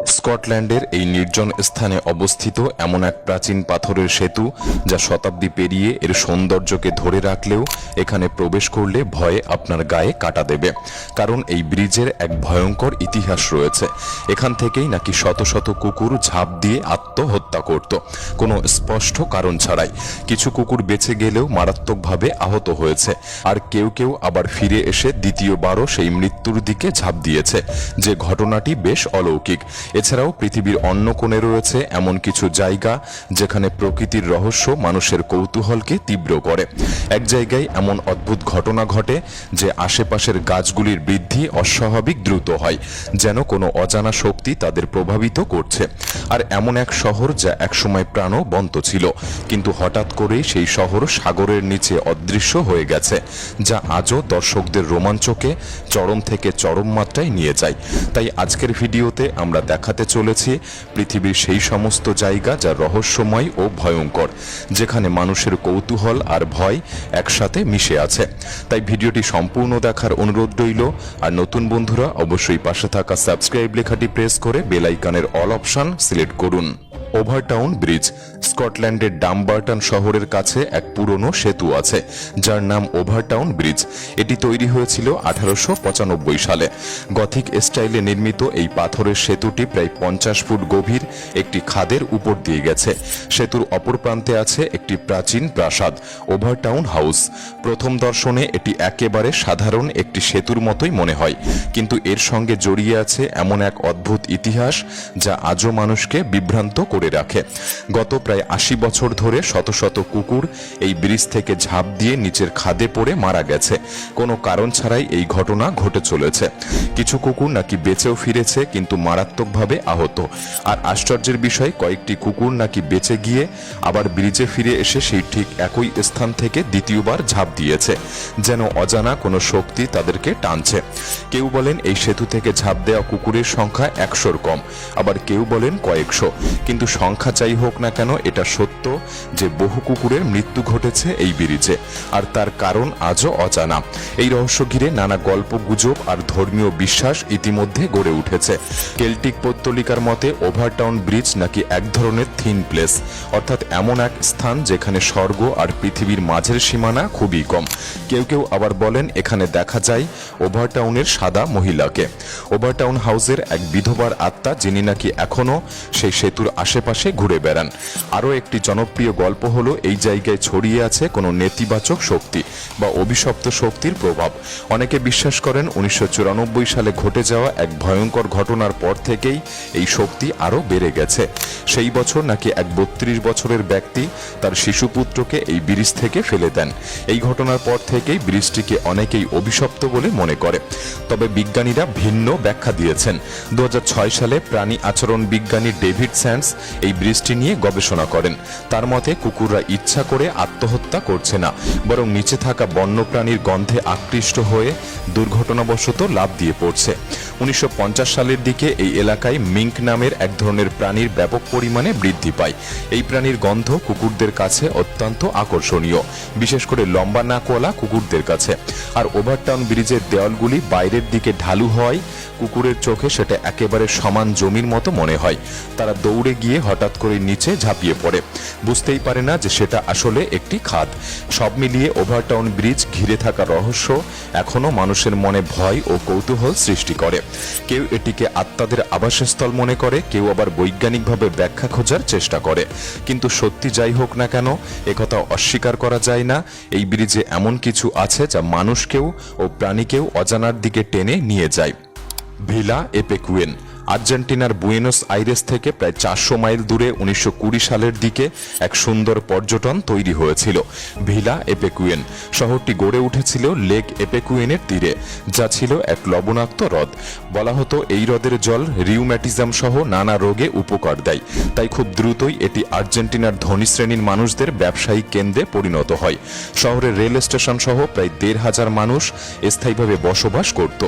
স্কটল্যান্ডের এই নির্জন স্থানে অবস্থিত এমন এক প্রাচীন পাথরের সেতু, যা শতাব্দী পেরিয়ে এর সৌন্দর্যকে ধরে রাখলেও এখানে প্রবেশ করলে ভয়ে আপনার গায়ে কাটা দেবে। কারণ এই ব্রিজের এক ভয়ঙ্কর ইতিহাস রয়েছে। এখান থেকেই নাকি শত শত কুকুর ঝাঁপ দিয়ে আত্মহত্যা করত। কোনো স্পষ্ট কারণ ছাড়াই কিছু কুকুর বেঁচে গেলেও মারাত্মকভাবে আহত হয়েছে। আর কেউ কেউ আবার ফিরে এসে দ্বিতীয়বারও সেই মৃত্যুর দিকে ঝাঁপ দিয়েছে। যে ঘটনাটি বেশ অলৌকিক। এছাড়াও পৃথিবীর অন্য কোণে রয়েছে এমন কিছু জায়গা যেখানে প্রকৃতির রহস্য মানুষের কৌতূহলকে তীব্র করে। এক জায়গায় এমন অদ্ভুত ঘটনা ঘটে যে আশেপাশের গাছগুলির বৃদ্ধি অস্বাভাবিক দ্রুত হয়, যেন কোনো অজানা শক্তি তাদের প্রভাবিত করছে। আর এমন এক শহর যা একসময় প্রাণবন্ত ছিল, কিন্তু হঠাৎ করেই সেই শহর সাগরের নিচে অদৃশ্য হয়ে গেছে, যা আজও দর্শকদের রোমাঞ্চকে চরম থেকে চরম মাত্রায় নিয়ে যায়। তাই আজকের ভিডিওতে আমরা দেখাতে চলেছি পৃথিবীর সেই সমস্ত জায়গা যা রহস্যময় ও ভয়ঙ্কর, যেখানে মানুষের কৌতূহল আর ভয় একসাথে মিশে আছে। তাই ভিডিওটি সম্পূর্ণ দেখার অনুরোধ রইল, আর নতুন বন্ধুরা অবশ্যই পাশে থাকা সাবস্ক্রাইব লেখাটি প্রেস করে বেলাইকানের অল অপশন সিলেক্ট করুন। ওভারটাউন ব্রিজ, স্কটল্যান্ডের ডামবার্টন শহরের কাছে এক পুরনো সেতু আছে, যার নাম ওভারটাউন ব্রিজ। এটি তৈরি হয়েছিল আঠারোশো পঁচানব্বই সালে। গথিক স্টাইলে নির্মিত এই পাথরের সেতুটি প্রায় পঞ্চাশ ফুট গভীর, একটি খাদের উপর দিয়ে গেছে। সেতুর অপর প্রান্তে আছে একটি প্রাচীন প্রাসাদ, ওভারটাউন হাউস। প্রথম দর্শনে এটি একেবারে সাধারণ একটি সেতুর মতোই মনে হয়, কিন্তু এর সঙ্গে জড়িয়ে আছে এমন এক অদ্ভুত ইতিহাস, যা আজও মানুষকে বিভ্রান্ত করে রাখে। গত প্রায় আশি বছর ধরে শত শত কুকুর এই ব্রিজ থেকে ঝাঁপ দিয়ে নিচের খাদে পড়ে মারা গেছে। কোনো কারণ ছাড়াই এই ঘটনা ঘটে চলেছে। কিছু কুকুর নাকি বেঁচেও ফিরেছে, কিন্তু মারাত্মকভাবে আহত। আর আশ্চর্যের বিষয়, কয়েকটি কুকুর নাকি বেঁচে গিয়ে আবার ব্রিজে ফিরে এসে সেই ঠিক একই স্থান থেকে দ্বিতীয়বার ঝাঁপ দিয়েছে। যেন অজানা কোনো শক্তি তাদেরকে টানছে। কেউ বলেন এই সেতু থেকে ঝাঁপ দেওয়া কুকুরের সংখ্যা একশোর কম, আবার কেউ বলেন কয়েকশো। কিন্তু সংখ্যা যাই হোক না কেন, এটা সত্য যে বহু কুকুরের মৃত্যু ঘটেছে এই ব্রিজে, আর তার কারণ আজও অজানা। এই রহস্য ঘিরে নানা গল্প, গুজব আর ধর্মীয় বিশ্বাস ইতিমধ্যে গড়ে উঠেছে। কেল্টিক পত্তলিকার মতে, ওভারটাউন ব্রিজ নাকি এক ধরনের থিন প্লেস, অর্থাৎ এমন এক স্থান যেখানে স্বর্গ আর পৃথিবীর মাঝের সীমানা খুবই কম। কেউ কেউ আবার বলেন, এখানে দেখা যায় ওভারটাউনের সাদা মহিলাকে। ওভারটাউন হাউসের এক বিধবার আত্মা, যিনি নাকি এখনও সেই সেতুর আশেপাশে ঘুরে বেড়ান। আরও একটি জনপ্রিয় গল্প হলো, এই জায়গায় ছড়িয়ে আছে কোনো নেতিবাচক শক্তি বা অভিশপ্ত শক্তির প্রভাব। অনেকে বিশ্বাস করেন উনিশশো চুরানব্বই সালে ঘটে যাওয়া এক ভয়ঙ্কর ঘটনার পর থেকেই এই শক্তি আরও বেড়ে গেছে। সেই বছর নাকি এক বত্রিশ বছরের ব্যক্তি তার শিশুপুত্রকে এই ব্রিজ থেকে ফেলে দেন। এই ঘটনার পর থেকেই ব্রিজটিকে অনেকেই অভিশপ্ত বলে মনে করে। তবে বিজ্ঞানীরা ভিন্ন ব্যাখ্যা দিয়েছেন। দু হাজার ছয় সালে প্রাণী আচরণ বিজ্ঞানী ডেভিড স্যান্ডস এই বৃষ্টি নিয়ে গবেষণা করেন। তার মতে, কুকুররা ইচ্ছা করে আত্মহত্যা করছে না, বরং নিচে থাকা বন্যপ্রাণীর গন্ধে আকৃষ্ট হয়ে দুর্ঘটনাবশত লাভ দিয়ে পড়ছে। উনিশশো পঞ্চাশ সালের দিকে এই এলাকায় মিঙ্ক নামের এক ধরনের প্রাণীর ব্যাপক পরিমাণে বৃদ্ধি পায়। এই প্রাণীর গন্ধ কুকুরদের কাছে অত্যন্ত আকর্ষণীয়, বিশেষ করে লম্বা নাকওয়ালা কুকুরদের কাছে। আর ওভারটাউন ব্রিজের দেওয়ালগুলি বাইরের দিকে ঢালু হওয়ায় কুকুরের চোখে সেটা একেবারে সমান জমির মতো মনে হয়। তারা দৌড়ে গিয়ে হঠাৎ করে নিচে ঝাঁপিয়ে পড়ে। বুঝতেই পারে না যে সেটা আসলে একটি খাদ। সব মিলিয়ে ওভারটাউন ব্রিজ ঘিরে থাকা রহস্য এখনও মানুষের মনে ভয় ও কৌতূহল সৃষ্টি করে। কেউ এটিকে আত্মাদের আবাসস্থল মনে করে, কেউ আবার বৈজ্ঞানিকভাবে ব্যাখ্যা খোঁজার চেষ্টা করে। কিন্তু সত্যি যাই হোক না কেন একথা অস্বীকার করা যায় না। এই ব্রিজে এমন কিছু আছে যা মানুষকেও ও প্রাণীকেও অজানার দিকে টেনে নিয়ে যায়। Villa Epecuen. আর্জেন্টিনার বুয়েনোস আইরেস থেকে প্রায় চারশো মাইল দূরে উনিশশো কুড়ি সালের দিকে এক সুন্দর পর্যটন তৈরি হয়েছিল, ভিলা এপেকুয়েন। শহরটি গড়ে উঠেছিল লেক এপেকুয়েনের তীরে, যা ছিল এক লবণাক্ত হ্রদ। বলা হতো এই হ্রদের জল রিউম্যাটিজম সহ নানা রোগে উপকার দেয়, তাই খুব দ্রুতই এটি আর্জেন্টিনার ধনী শ্রেণির মানুষদের ব্যবসায়িক কেন্দ্রে পরিণত হয়। শহরের রেল স্টেশন সহ প্রায় দেড় হাজার মানুষ স্থায়ীভাবে বসবাস করত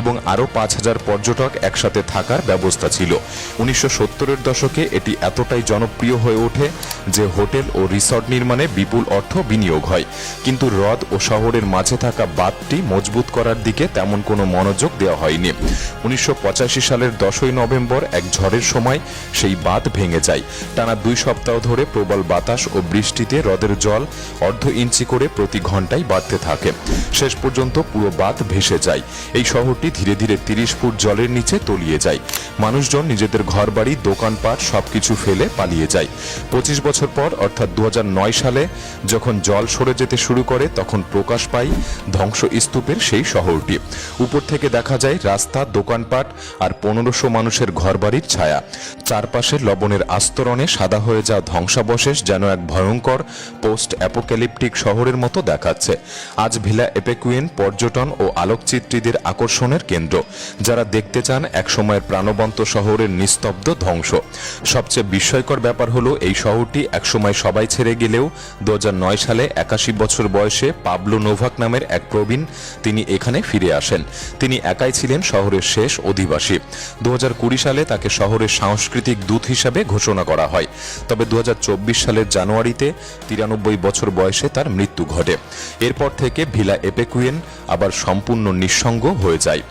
এবং আরও পাঁচ হাজার পর্যটক একসাথে থাকার ব্যবস্থা ছিল। উনিশশো সত্তরের দশকে এটি এতটাই জনপ্রিয় হয়ে ওঠে যে হোটেল ও রিসর্ট নির্মাণে বিপুল অর্থ বিনিয়োগ হয়। কিন্তু হ্রদ ও শহরের মাঝে থাকা বাঁধটি মজবুত করার দিকে তেমন কোনো মনোযোগ দেওয়া হয়নি। উনিশশো পঁচাশি সালের দশই নভেম্বর এক ঝড়ের সময় সেই বাঁধ ভেঙে যায়। টানা দুই সপ্তাহ ধরে প্রবল বাতাস ও বৃষ্টিতে হ্রদের জল অর্ধ ইঞ্চি করে প্রতি ঘন্টায় বাড়তে থাকে। শেষ পর্যন্ত পুরো বাঁধ ভেসে যায়। এই শহরটি ধীরে ধীরে তিরিশ ফুট জলের নিচে তলিয়ে যায়। মানুষজন নিজেদের ঘরবাড়ি, দোকানপাট সবকিছু ফেলে পালিয়ে যায়। পঁচিশ বছর পর, অর্থাৎ দু সালে, যখন জল সরে যেতে শুরু করে, তখন প্রকাশ পায় ধ্বংস স্তূপের সেই শহরটি। উপর থেকে দেখা যায় রাস্তা, দোকানপাট আর পনেরোশো মানুষের ঘরবাড়ির ছায়া। চারপাশে লবণের আস্তরণে সাদা হয়ে যাওয়া ধ্বংসাবশেষ যেন এক ভয়ঙ্কর পোস্ট অ্যাপোক্যালিপটিক শহরের মতো দেখাচ্ছে। আজ ভিলা এপেকুইন পর্যটন ও আলোকচিত্রীদের আকর্ষণের কেন্দ্র। যারা দেখতে চান একসময়ের প্রাণবন্ত শহরের নিস্তব্ধ ধ্বংস। সবচেয়ে বিস্ময়কর ব্যাপার হলো, এই শহরটি একসময় সবাই ছেড়ে গেলেও দু হাজার নয় সালে একাশি বছর বয়সে পাবলো নোভাক নামের এক প্রবীণ তিনি এখানে ফিরে আসেন। তিনি একাই ছিলেন শহরের শেষ অধিবাসী। দু হাজার কুড়ি সালে তাকে শহরের সাংস্কৃতিক দূত হিসাবে ঘোষণা করা হয়। তবে দু হাজার চব্বিশ সালের জানুয়ারিতে তিরানব্বই বছর বয়সে তার মৃত্যু ঘটে। এরপর থেকে ভিলা এপেকুয়েন আবার সম্পূর্ণ নিঃসঙ্গ হয়ে যায়।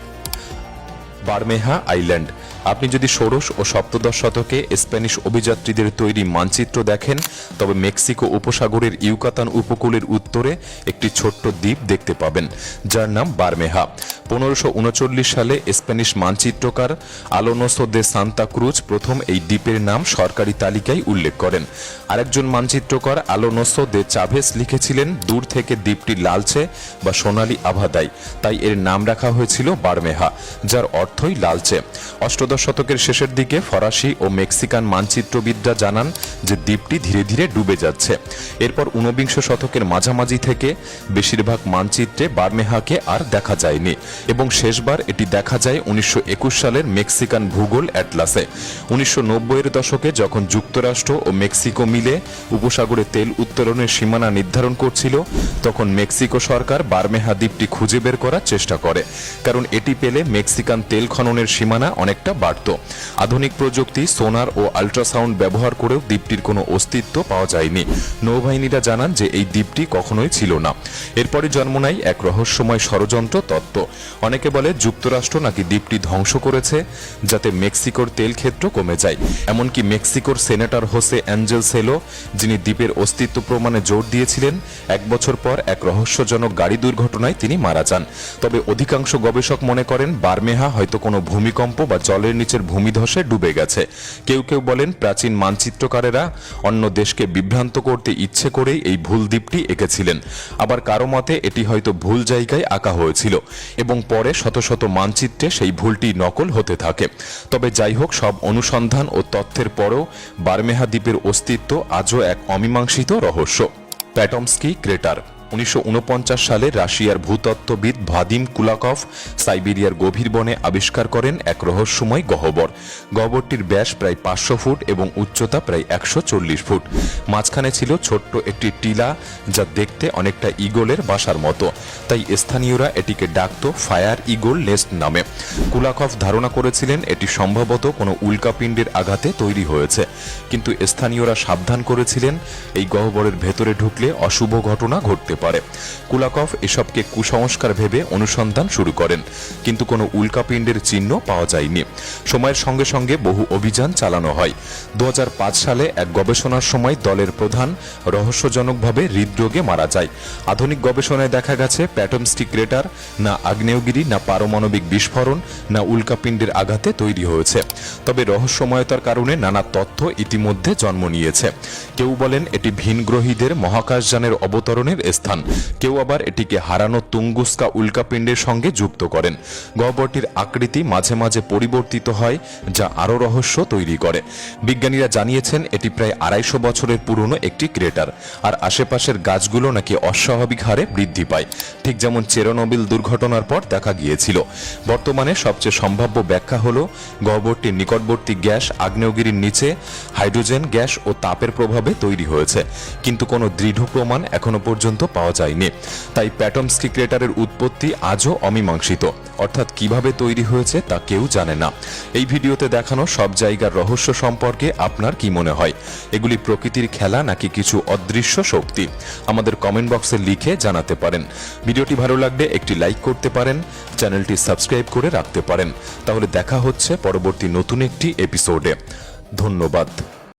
বারমেহা আইল্যান্ড আপনি যদি ষোড়শ ও সপ্তদশ শতকে স্প্যানিশ অভিযাত্রীদের তৈরি মানচিত্র দেখেন, তবে মেক্সিকো উপসাগরের ইউকাতান উপকূলের উত্তরে একটি ছোট্ট দ্বীপ দেখতে পাবেন, যার নাম বারমেহা। পনেরোশো সালে স্প্যানিশ মানচিত্রকার আলোনোসো দে সান্তা ক্রুজ প্রথম এই দ্বীপের নাম সরকারি তালিকায় উল্লেখ করেন। আরেকজন মানচিত্রকার আলোনোসো দে চাভেস লিখেছিলেন, দূর থেকে দ্বীপটি লালচে বা সোনালি আভা দেয় তাই এর নাম রাখা হয়েছিল বারমেহা, যার অর্থই লালচে। অষ্টদশ শতকের শেষের দিকে ফরাসি ও মেক্সিকান মানচিত্রবিদরা জানান যে দ্বীপটি ধীরে ধীরে ডুবে যাচ্ছে। এরপর ঊনবিংশ শতকের মাঝামাঝি থেকে বেশিরভাগ মানচিত্রে বার্মেহাকে আর দেখা যায়নি এবং শেষবার এটি দেখা যায় উনিশশো একুশ সালের মেক্সিকান ভূগোল অ্যাটলাসে। উনিশশো এর দশকে যখন যুক্তরাষ্ট্র ও মেক্সিকো মিলে উপসাগরে তেল উত্তোলনের সীমানা নির্ধারণ করছিল, তখন মেক্সিকো সরকার বার্মেহা দ্বীপটি খুঁজে বের করার চেষ্টা করে, কারণ এটি পেলে মেক্সিকান তেল খননের সীমানা অনেকটা বাড়ত। আধুনিক প্রযুক্তি, সোনার ও আল্ট্রাসাউন্ড ব্যবহার করেও দ্বীপটির কোনো অস্তিত্ব পাওয়া যায়নি। নৌবাহিনীরা জানান যে এই দ্বীপটি কখনোই ছিল না। এরপরে জন্ম নেয় এক রহস্যময় ষড়যন্ত্র তত্ত্ব। অনেকে বলে যুক্তরাষ্ট্র নাকি দ্বীপটি ধ্বংস করেছে, যাতে মেক্সিকোর তেল ক্ষেত্র কমে যায়। এমনকি মেক্সিকোর সেনেটর হোসে অ্যাঞ্জেল সেলো যিনি দ্বীপের অস্তিত্ব প্রমাণে জোর দিয়েছিলেন, এক বছর পর এক রহস্যজনক গাড়ি দুর্ঘটনায় তিনি মারা যান। তবে অধিকাংশ গবেষক মনে করেন, বারমেহা হয়তো কোনো ভূমিকম্প বা জলের নিচের ভূমিধসে ডুবে গেছে। কেউ কেউ বলেন প্রাচীন মানচিত্রকারেরা অন্য দেশকে বিভ্রান্ত করতে ইচ্ছে করেই এই ভুল দ্বীপটি এঁকেছিলেন। আবার কারও মতে, এটি হয়তো ভুল জায়গায় আঁকা হয়েছিল এবং পরে শত শত মানচিত্রে সেই ভুলটি নকল হতে থাকে। তবে যাই হোক, সব অনুসন্ধান ও তথ্যের পরও বারমেহা দ্বীপের অস্তিত্ব আজও এক অমীমাংসিত রহস্য। Patomskiy, crater. উনিশশো উনপঞ্চাশ সালে রাশিয়ার ভূতত্ত্ববিদ ভাদিম কুলাকভ সাইবেরিয়ার গভীর বনে আবিষ্কার করেন এক রহস্যময় গহ্বর। গহ্বরটির ব্যাস প্রায় পাঁচশো ফুট এবং উচ্চতা প্রায় একশো চল্লিশ ফুট। মাঝখানে ছিল ছোট্ট একটি টিলা যা দেখতে অনেকটা ইগলের বাসার মতো। তাই স্থানীয়রা এটিকে ডাকত ফায়ার ইগল নেস্ট নামে। কুলাকভ ধারণা করেছিলেন এটি সম্ভবত কোনো উল্কাপিণ্ডের আঘাতে তৈরি হয়েছে। কিন্তু স্থানীয়রা সাবধান করেছিলেন, এই গহ্বরের ভেতরে ঢুকলে অশুভ ঘটনা ঘটতে পারে। কুলাকভ এসবকে কুসংস্কার ভেবে অনুসন্ধান শুরু করেন, কিন্তু কোনো উল্কাপিণ্ডের চিহ্ন পাওয়া যায়নি। সময়ের সঙ্গে সঙ্গে বহু অভিযান চালানো হয়। দু সালে এক গবেষণার সময় দলের প্রধান রহস্যজনকভাবে হৃদরোগে মারা যায়। আধুনিক গবেষণায় দেখা গেছে প্যাটমস্টিক ক্রেটার না আগ্নেয়গিরি, না পারমাণবিক বিস্ফোরণ, না উল্কাপিণ্ডের আঘাতে তৈরি হয়েছে। তবে রহস্যময়তার কারণে নানা তথ্য ইতিমধ্যে জন্ম নিয়েছে। কেউ বলেন এটি ভিনগ্রহীদের মহাকাশযানের অবতরণের স্থান। কেউ আবার এটিকে হারানো তুঙ্গুস্কা উল্কাপিণ্ডের সঙ্গে যুক্ত করেন। গহ্বরটির আকৃতি মাঝে মাঝে পরিবর্তিত হয়, যা আরও রহস্য তৈরি করে। বিজ্ঞানীরা জানিয়েছেন, এটি প্রায় আড়াইশো বছরের পুরনো একটি ক্রেটার, আর আশেপাশের গাছগুলো নাকি অস্বাভাবিক হারে বৃদ্ধি পায়। ঠিক যেমন চেরোনবিল দুর্ঘটনার পর দেখা গিয়েছিল। বর্তমানে সবচেয়ে সম্ভাব্য ব্যাখ্যা হল, গহ্বরটির নিকটবর্তী গ্যাস আগ্নেয়গিরির নিচে হাইড্রোজেন গ্যাস ও তাপের প্রভাবে তৈরি হয়েছে। কিন্তু কোনো দৃঢ় প্রমাণ এখনও পর্যন্ত পাওয়া পাওয়া যায়নি। তাই প্যাটমস্কি ক্রেটারের উৎপত্তি আজও অমীমাংসিত। অর্থাৎ কীভাবে তৈরি হয়েছে তা কেউ জানে না। এই ভিডিওতে দেখানো সব জায়গার রহস্য সম্পর্কে আপনার কি মনে হয়? এগুলি প্রকৃতির খেলা নাকি কিছু অদৃশ্য শক্তি? আমাদের কমেন্ট বক্সে লিখে জানাতে পারেন। ভিডিওটি ভালো লাগলে একটি লাইক করতে পারেন, চ্যানেলটি সাবস্ক্রাইব করে রাখতে পারেন। তাহলে দেখা হচ্ছে পরবর্তী নতুন একটি এপিসোডে। ধন্যবাদ।